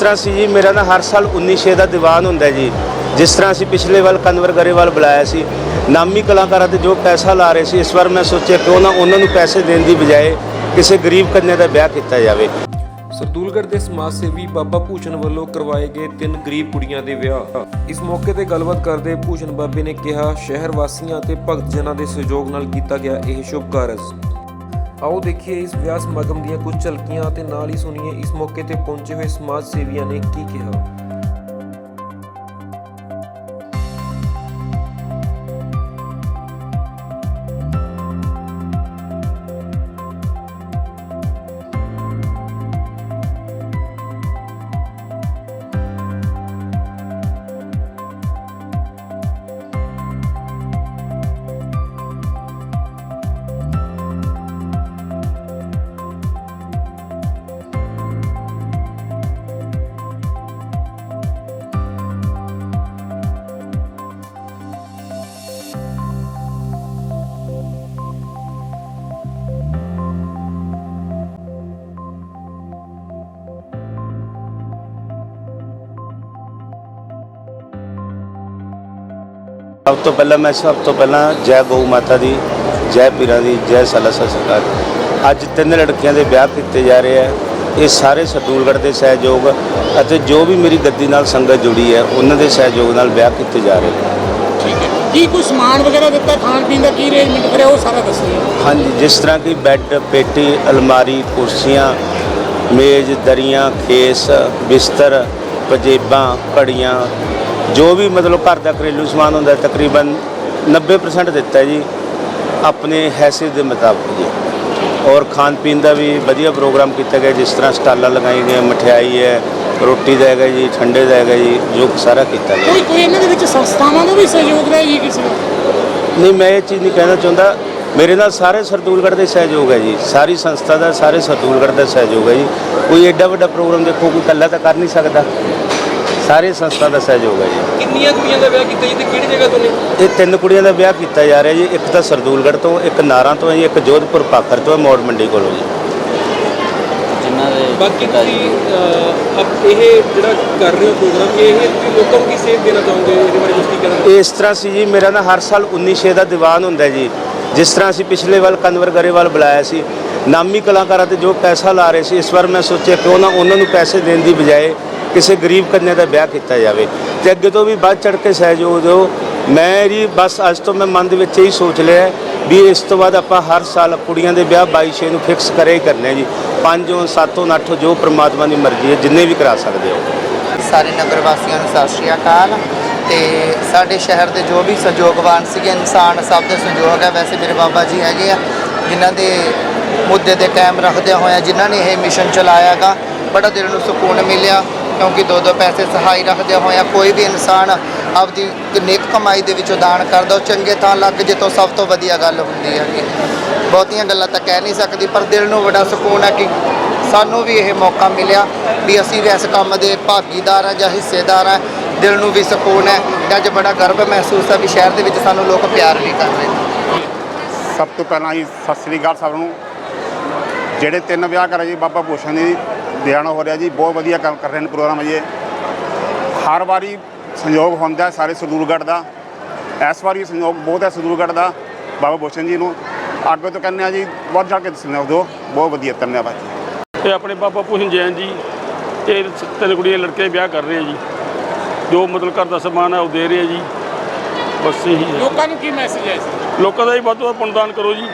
ਤਰ੍ਹਾਂ ਸੀ ਜੀ, ਮੇਰਾ ਨਾ ਹਰ ਸਾਲ 19 ਦਾ ਦੀਵਾਨ ਹੁੰਦਾ ਜੀ। ਜਿਸ ਤਰ੍ਹਾਂ ਅਸੀਂ ਪਿਛਲੇ ਵਾਰ ਕਨਵਰ ਗਰੇਵਾਲ ਬੁਲਾਇਆ ਸੀ, ਨਾਮੀ ਕਲਾਕਾਰਾਂ ਤੇ ਜੋ ਪੈਸਾ ਲਾ ਰਹੇ ਸੀ, ਇਸ ਵਾਰ ਮੈਂ ਸੋਚਿਆ ਕਿਉਂ ਨਾ ਉਹਨਾਂ ਨੂੰ ਪੈਸੇ ਦੇਣ ਦੀ ਬਜਾਏ ਕਿਸੇ ਗਰੀਬ ਕੰਨਿਆ ਦਾ ਵਿਆਹ ਕੀਤਾ ਜਾਵੇ। ਸਰਦੂਲਗੜ੍ਹ ਦੇ ਸਮਾਜ ਸੇਵੀ ਬਾਬਾ ਭੂਸ਼ਣ ਵੱਲੋਂ ਕਰਵਾਏ ਗਏ ਤਿੰਨ ਗਰੀਬ ਕੁੜੀਆਂ ਦੇ ਵਿਆਹ। ਇਸ ਮੌਕੇ ਤੇ ਗੱਲਬਾਤ ਕਰਦੇ ਭੂਸ਼ਣ ਬਾਬੇ ਨੇ ਕਿਹਾ, ਸ਼ਹਿਰ ਵਾਸੀਆਂ ਅਤੇ ਭਗਤ ਜਨਾਂ ਦੇ ਸਹਿਯੋਗ ਨਾਲ ਕੀਤਾ ਗਿਆ ਇਹ ਸ਼ੁਭ ਕਾਰਜ। ਆਓ ਦੇਖੀਏ ਇਸ ਵਿਆਹ ਸਮਾਗਮ ਦੀਆਂ ਕੁਝ ਝਲਕੀਆਂ ਅਤੇ ਨਾਲ ਹੀ ਸੁਣੀਏ ਇਸ ਮੌਕੇ ਤੇ ਪਹੁੰਚੇ ਹੋਏ ਸਮਾਜ ਸੇਵੀਆਂ ਨੇ ਕੀ ਕਿਹਾ। ਸਭ ਤੋਂ ਪਹਿਲਾਂ ਮੈਂ ਸਭ ਤੋਂ ਪਹਿਲਾਂ ਜੈ ਗਊ ਮਾਤਾ ਦੀ ਜੈ ਪੀਰਾਂ ਦੀ ਜੈ ਸਲਾਸਾ ਸਰਕਾਰ ਅੱਜ ਤਿੰਨ ਲੜਕੀਆਂ ਦੇ ਵਿਆਹ ਕੀਤੇ ਜਾ ਰਹੇ ਆ। ਇਹ ਸਾਰੇ ਸਤੂਲਗੜ੍ਹ ਦੇ ਸਹਿਯੋਗ ਅਤੇ ਜੋ ਵੀ ਮੇਰੀ ਗੱਦੀ ਨਾਲ ਸੰਗਤ ਜੁੜੀ ਹੈ ਉਹਨਾਂ ਦੇ ਸਹਿਯੋਗ ਨਾਲ ਵਿਆਹ ਕੀਤੇ ਜਾ ਰਹੇ ਨੇ। ਠੀਕ ਹੈ। ਕੀ ਕੋਈ ਸਮਾਨ ਵਗੈਰਾ ਦਿੱਤਾ ਖਾਣ ਪੀਣ ਦਾ ਕੀ ਅਰੇਂਜਮੈਂਟ ਕਰਿਆ ਉਹ ਸਾਰਾ ਦੱਸਿਓ ਹਾਂਜੀ ਜਿਸ ਤਰ੍ਹਾਂ ਕਿ ਬੈੱਡ ਪੇਟੀ ਅਲਮਾਰੀ ਕੁਰਸੀਆਂ ਮੇਜ਼ ਦਰੀਆਂ ਖੇਸ ਬਿਸਤਰ ਪਜੇਬਾਂ ਘੜੀਆਂ ਜੋ ਵੀ ਮਤਲਬ ਘਰ ਦਾ ਘਰੇਲੂ ਸਮਾਨ ਹੁੰਦਾ ਹੈ, ਤਕਰੀਬਨ 90% ਦਿੱਤਾ ਹੈ ਜੀ ਆਪਣੇ ਹੈਸੀਅਤ ਦੇ ਮੁਤਾਬਕ ਜੀ। ਔਰ ਖਾਣ ਪੀਣ ਦਾ ਵੀ ਵਧੀਆ ਪ੍ਰੋਗਰਾਮ ਕੀਤਾ ਗਿਆ ਜਿਸ ਤਰ੍ਹਾਂ ਸਟਾਲਾਂ ਲਗਾਈ ਗਈਆਂ ਮਠਿਆਈ ਹੈ ਰੋਟੀ ਦਾ ਹੈਗਾ ਜੀ ਠੰਡੇ ਦਾ ਹੈਗਾ ਜੀ ਜੋ ਸਾਰਾ ਕੀਤਾ ਗਿਆ। ਕੋਈ ਕੋਈ ਇਹਨਾਂ ਦੇ ਵਿੱਚ ਸੰਸਥਾਵਾਂ ਦਾ ਵੀ ਸਹਿਯੋਗ ਰਿਹਾ ਜੀ ਕਿਸੇ ਦਾ ਨਹੀਂ ਮੈਂ ਇਹ ਚੀਜ਼ ਨਹੀਂ ਕਹਿਣਾ ਚਾਹੁੰਦਾ। ਮੇਰੇ ਨਾਲ ਸਾਰੇ ਸਰਦੂਲਗੜ੍ਹ ਦੇ ਸਹਿਯੋਗ ਹੈ ਜੀ। ਸਾਰੀ ਸੰਸਥਾ ਦਾ ਸਾਰੇ ਸਰਦੂਲਗੜ੍ਹ ਦਾ ਸਹਿਯੋਗ ਹੈ ਜੀ। ਕੋਈ ਐਡਾ ਵੱਡਾ ਪ੍ਰੋਗਰਾਮ ਦੇਖੋ ਕੋਈ ਇਕੱਲਾ ਤਾਂ ਕਰ ਨਹੀਂ ਸਕਦਾ। ਸਾਰੇ ਸੰਸਥਾ ਦਾ ਸਹਿਯੋਗ ਹੈ ਜੀ। ਕਿੰਨੀਆਂ ਕੁੜੀਆਂ ਦਾ ਵਿਆਹ ਕੀਤਾ ਜੀ ਤੇ ਕਿਹੜੀ ਜਗ੍ਹਾ ਤੋਂ ਨੇ? ਇਹ ਤਿੰਨ ਕੁੜੀਆਂ ਦਾ ਵਿਆਹ ਕੀਤਾ ਜਾ ਰਿਹਾ ਜੀ ਇੱਕ ਤਾਂ ਸਰਦੂਲਗੜ੍ਹ ਤੋਂ ਇੱਕ ਨਾਰਾਂ ਤੋਂ ਹੈ ਜੀ ਇੱਕ ਜੋਧਪੁਰ ਪਾਖਰ ਤੋਂ ਹੈ ਮੋੜ ਮੰਡੀ ਕੋਲੋਂ ਜੀ। ਜਿਨ੍ਹਾਂ ਦੇ ਬਾਕੀ ਤੁਸੀਂ ਅਹ, ਅਬ ਇਹ ਜਿਹੜਾ ਕਰ ਰਹੇ ਹੋ ਪ੍ਰੋਗਰਾਮ ਇਹ ਤੁਸੀਂ ਲੋਕਾਂ ਨੂੰ ਕੀ ਸੇਧ ਦੇਣਾ ਚਾਹੋਗੇ ਇਹਦੇ ਬਾਰੇ ਕੁਝ ਕੀ ਕਹਿਣਾ ਇਸ ਤਰ੍ਹਾਂ ਸੀ ਜੀ ਮੇਰਾ ਨਾ ਹਰ ਸਾਲ 19 ਛੇ ਦਾ ਦੀਵਾਨ ਹੁੰਦਾ ਹੈ ਜੀ। ਜਿਸ ਤਰ੍ਹਾਂ ਅਸੀਂ ਪਿਛਲੇ ਵਾਰ ਕਨਵਰ ਗਰੇਵਾਲ ਬੁਲਾਇਆ ਸੀ ਨਾਮੀ ਕਲਾਕਾਰਾਂ ਤੇ ਜੋ ਪੈਸਾ ਲਾ ਰਹੇ ਸੀ ਇਸ ਵਾਰ ਮੈਂ ਸੋਚਿਆ ਕਿਉਂ ਨਾ ਉਹਨਾਂ ਨੂੰ ਪੈਸੇ ਦੇਣ ਦੀ ਬਜਾਏ ਕਿਸੇ ਗਰੀਬ ਕੰਨੇ ਦਾ ਵਿਆਹ ਕੀਤਾ ਜਾਵੇ ਤੇ ਅੱਗੇ ਤੋਂ ਵੀ ਵੱਧ ਚੜ ਕੇ ਸਹਿਯੋਗ ਦਿਓ। ਮੈਂ ਜੀ ਬਸ ਅੱਜ ਤੋਂ ਮੈਂ ਮਨ ਦੇ ਵਿੱਚ ਇਹੀ ਸੋਚ ਲਿਆ ਵੀ ਇਸ ਤੋਂ ਬਾਅਦ ਆਪਾਂ ਹਰ ਸਾਲ ਕੁੜੀਆਂ ਦੇ ਵਿਆਹ 22 ਛੇ ਨੂੰ ਫਿਕਸ ਕਰੇ ਹੀ ਕਰਨੇ ਜੀ। 5 7 8 ਜੋ ਪ੍ਰਮਾਤਮਾ ਦੀ ਮਰਜ਼ੀ ਹੈ, ਜਿੰਨੇ ਵੀ ਕਰਾ ਸਕਦੇ ਹੋ। ਸਾਰੇ ਨਗਰ ਵਾਸੀਆਂ ਨੂੰ ਸਤਿ ਸ਼੍ਰੀ ਅਕਾਲ ਤੇ ਸਾਡੇ ਸ਼ਹਿਰ ਦੇ ਜੋ ਵੀ ਸਹਿਯੋਗਵਾਨ ਸੀਗੇ, ਇਨਸਾਨ ਸਭ ਦੇ ਸਹਿਯੋਗ ਹੈ। ਵੈਸੇ ਮੇਰੇ ਬਾਬਾ ਜੀ ਹੈਗੇ ਆ, ਜਿਨ੍ਹਾਂ ਦੇ ਮੁੱਦੇ ਤੇ ਕਾਇਮ ਰੱਖਦਿਆਂ ਹੋਇਆ, ਜਿਨ੍ਹਾਂ ਨੇ ਇਹ ਮਿਸ਼ਨ ਚਲਾਇਆਗਾ, ਬੜਾ ਦਿਲ ਨੂੰ ਸਕੂਨ ਮਿਲਿਆ। ਕਿਉਂਕਿ ਦੋ ਦੋ ਪੈਸੇ ਸਹਾਈ ਰੱਖਦਿਆਂ ਹੋਇਆ ਕੋਈ ਵੀ ਇਨਸਾਨ ਆਪਦੀ ਨੇਕ ਕਮਾਈ ਦੇ ਵਿੱਚੋਂ ਦਾਨ ਕਰਦਾ, ਉਹ ਚੰਗੇ ਥਾਂ ਲੱਗ ਜੇ ਤਾਂ ਸਭ ਤੋਂ ਵਧੀਆ ਗੱਲ ਹੁੰਦੀ ਹੈ ਹੈਗੀ ਬਹੁਤੀਆਂ ਗੱਲਾਂ ਤਾਂ ਕਹਿ ਨਹੀਂ ਸਕਦੀ, ਪਰ ਦਿਲ ਨੂੰ ਬੜਾ ਸਕੂਨ ਹੈ ਕਿ ਸਾਨੂੰ ਵੀ ਇਹ ਮੌਕਾ ਮਿਲਿਆ ਵੀ ਅਸੀਂ ਵੀ ਇਸ ਕੰਮ ਦੇ ਭਾਗੀਦਾਰ ਆ ਜਾਂ ਹਿੱਸੇਦਾਰ ਆ। ਦਿਲ ਨੂੰ ਵੀ ਸਕੂਨ ਹੈ ਅੱਜ ਬੜਾ ਗਰਵ ਮਹਿਸੂਸ ਹੈ ਵੀ ਸ਼ਹਿਰ ਦੇ ਵਿੱਚ ਸਾਨੂੰ ਲੋਕ ਪਿਆਰ ਵੀ ਕਰ ਰਹੇ ਨੇ। ਸਭ ਤੋਂ ਪਹਿਲਾਂ ਜੀ ਸਤਿ ਸ੍ਰੀ ਅਕਾਲ ਸਭ ਨੂੰ। ਜਿਹੜੇ ਤਿੰਨ ਵਿਆਹ ਕਰੇ ਜੀ ਬਾਬਾ ਭੂਸ਼ਣ ਜੀ ਦਿਆਣਾ ਹੋ ਰਿਹਾ ਜੀ ਬਹੁਤ ਵਧੀਆ ਕੰਮ ਕਰ ਰਹੇ ਨੇ ਪ੍ਰੋਗਰਾਮ ਜੀ ਇਹ। ਹਰ ਵਾਰੀ ਸੰਯੋਗ ਹੁੰਦਾ ਹੈ ਸਾਰੇ ਸਰਦੂਲਗੜ੍ਹ ਦਾ। ਇਸ ਵਾਰੀ ਸੰਯੋਗ ਬਹੁਤ ਹੈ ਸਰਦੂਲਗੜ੍ਹ ਦਾ। ਬਾਬਾ ਭੂਸ਼ਣ ਜੀ ਨੂੰ ਅੱਗੇ ਤੋਂ ਕਹਿੰਦੇ ਆ ਜੀ ਵੱਧ ਜਾ ਕੇ ਸੰਯੋਗ ਦਿਓ। ਬਹੁਤ ਵਧੀਆ ਧੰਨਵਾਦ ਜੀ। ਇਹ ਆਪਣੇ ਬਾਬਾ ਭੂਸ਼ਣ ਜੈਨ ਜੀ ਇਹ ਤਿੰਨ ਕੁੜੀਆਂ ਲੜਕੇ ਵਿਆਹ ਕਰ ਰਹੇ ਆ ਜੀ। ਜੋ ਮਤਲਬ ਘਰ ਦਾ ਸਮਾਨ ਹੈ ਉਹ ਦੇ ਰਹੇ ਆ ਜੀ। ਬਸ ਇਹੀ ਹੈ। ਲੋਕਾਂ ਨੂੰ ਕੀ ਮੈਸੇਜ ਹੈ? ਲੋਕਾਂ ਦਾ ਹੀ ਵੱਧ ਤੋਂ ਵੱਧ ਪੁੰਨਦਾਨ ਕਰੋ ਜੀ।